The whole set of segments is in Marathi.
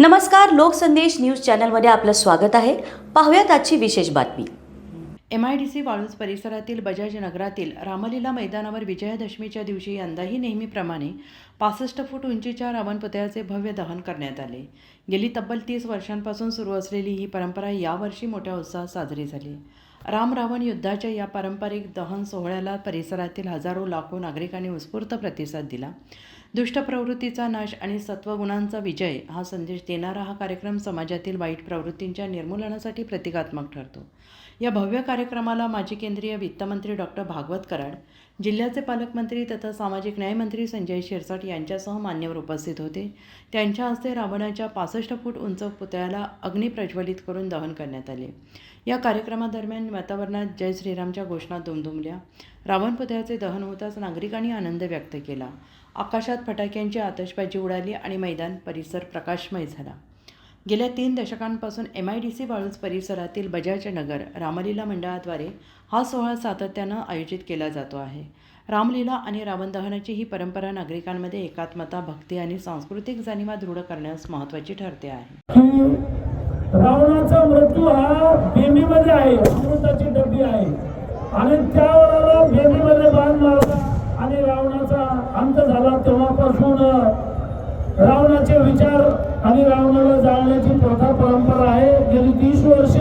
नमस्कार लोकसंदेश न्यूज चॅनलमध्ये आपलं स्वागत आहे. पाहूयात आजची विशेष बातमी. M I D C Waluj परिसरातील बजाज नगरातील रामलीला मैदानावर विजयादशमीच्या दिवशी यंदाही नेहमीप्रमाणे पासष्ट फूट उंचीच्या रावण पुतळ्याचे भव्य दहन करण्यात आले. गेली तब्बल तीस वर्षांपासून सुरू असलेली ही परंपरा यावर्षी मोठ्या उत्साहात साजरी झाली. राम रावण युद्धाच्या या पारंपरिक दहन सोहळ्याला परिसरातील हजारो लाखो नागरिकांनी उत्स्फूर्त प्रतिसाद दिला. दुष्ट प्रवृत्तीचा नाश आणि सत्वगुणांचा विजय हा संदेश देणारा हा कार्यक्रम समाजातील वाईट प्रवृत्तींच्या निर्मूलनासाठी प्रतिकात्मक ठरतो. या भव्य कार्यक्रमाला माजी केंद्रीय वित्तमंत्री डॉक्टर भागवत कराड जिल्ह्याचे पालकमंत्री तथा सामाजिक न्यायमंत्री संजय शिरसाट यांच्यासह मान्यवर उपस्थित होते. त्यांच्या हस्ते रावणाच्या पासष्ट फूट उंच पुतळ्याला अग्नी प्रज्वलित करून दहन करण्यात आले. या कार्यक्रमादरम्यान वातावरणात जय श्रीरामच्या घोषणा दुमदुमल्या. रावणपुतळ्याचे दहन होताच नागरिकांनी आनंद व्यक्त केला. आकाशात फटाक्यांची आतषबाजी उडाली आणि मैदान परिसर प्रकाशमय झाला. गेल्या तीन दशकांपासून M I D C Waluj परिसरातील बजाज नगर रामलीला मंडळाद्वारे हा सोहळा सातत्यानं आयोजित केला जातो आहे. रामलीला आणि रावण दहनाची ही परंपरा नागरिकांमध्ये एकात्मता भक्ती आणि सांस्कृतिक जाणीवा दृढ करण्यास महत्त्वाची ठरते आहे. रावणाचा मृत्यू हा बेबीमध्ये आहे अमृताची डबी आहे. आणि त्यावेळेला बेबीमध्ये बाण मारला आणि रावणाचा अंत झाला तेव्हापासून. रावणाचे विचार आणि रावणाला जाळण्याची प्रथा परंपरा आहे. गेली तीस वर्ष.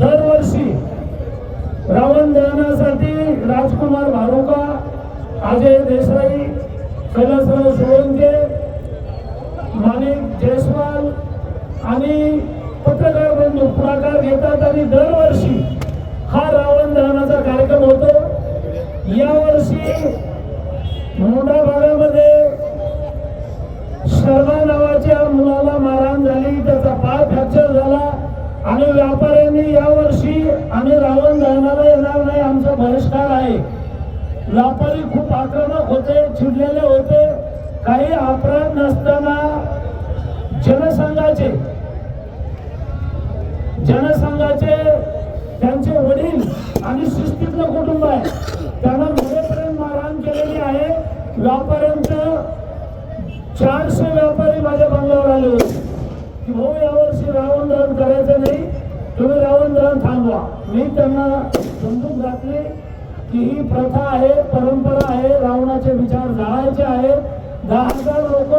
दरवर्षी रावण दहनासाठी राजकुमार भारुका अजय देसाई कैलासराव सोळंके माणिक जयस्वाल आणि पत्रकार बंधू पुढाकार घेतात आणि दरवर्षी हा रावण दहनाचा कार्यक्रम होतो. यावर्षी मोठा भागामध्ये शर्मा नावाच्या मुलाला मारहाण झाली त्याचा पाय फ्रॅक्चर झाला आणि व्यापाऱ्यांनी यावर्षी आम्ही रावण दहनाला येणार नाही आमचा बहिष्कार आहे. व्यापारी खूप आक्रमक होते चिडलेले होते. काही अपराध नसताना जनसंघाचे जनसंघाचे त्यांचे वडील आणि शिस्तीतलं कुटुंब आहे. त्यांना मरेपर्यंत मारहाण केलेली आहे. व्यापाऱ्यांचं चारशे व्यापारी माझ्या बंगल्यावर आले होते. की भाऊ यावर्षी रावण दहन करायचं नाही. तुम्ही रावण दहन थांबवा. मी त्यांना समजून घातले की ही प्रथा आहे परंपरा आहे रावणाचे विचार जाळायचे आहेत. दहा हजार लोक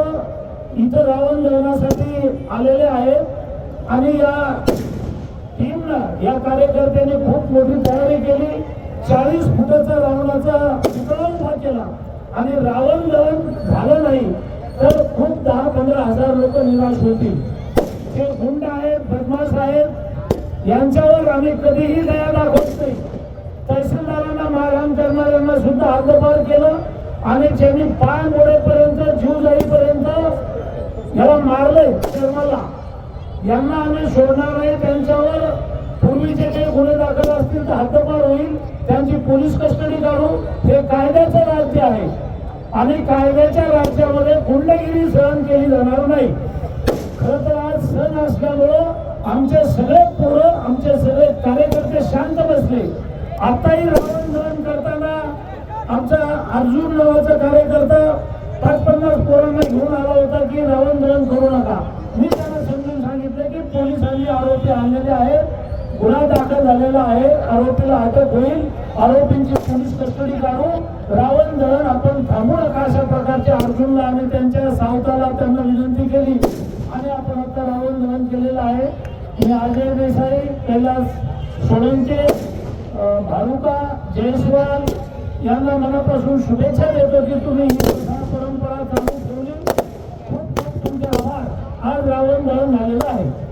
इथं रावण दहनासाठी आलेले आहेत. आणि या टीमनं या कार्यकर्त्यांनी खूप मोठी तयारी केली. चाळीस फुटाचा रावणाचा पुतळा उभा केला. आणि रावण दहन झालं नाही तर खूप दहा पंधरा हजार लोक निराश होतील. जे गुंड आहेत बदमाश आहेत यांच्यावर आम्ही कधीही दया दाखवत नाही. तहसीलदारांना मारहाण करणाऱ्यांना सुद्धा हद्दपार केलं. आणि ज्यांनी पाय मोडेपर्यंत जीव जाईपर्यंत याला मारलंय शर्माला यांना आम्ही सोडणार नाही त्यांच्यावर पूर्वीचे जे गुन्हे दाखल असतील तर हद्दपार होईल. त्यांची पोलीस कस्टडी काढू. हे कायद्याचं राज्य आहे. आणि कायद्याच्या राज्यामध्ये गुंडगिरी सहन केली जाणार नाही. खरं तर आज सण असल्यामुळं आमचे सगळे पोरं आमचे सगळे कार्यकर्ते शांत बसले. आताही रावण दहन करताना आमचा अर्जुन नावाचा कार्यकर्ता पाच पन्नास पोरांना घेऊन आला होता की रावण दहन करू नका मी त्यांना समजून सांगितलं की पोलिसांनी आरोपी आणलेले आहेत गुन्हा दाखल झालेला आहे. आरोपीला अटक होईल. आरोपींची पोलीस कस्टडी काढू. रावण धरण आपण थांबू नका अशा प्रकारच्या अर्जुनला आणि त्यांच्या सावताला त्यांना विनंती केली. आणि आपण आता रावण धरण केलेलं आहे. मी अजय देसाई कैलास सोळंके भारुका जयस्वाल यांना मनापासून शुभेच्छा देतो की तुम्ही ही परंपरा चालू ठेवली. खूप खूप तुमचे आभार. आज रावण धरण झालेलं आहे.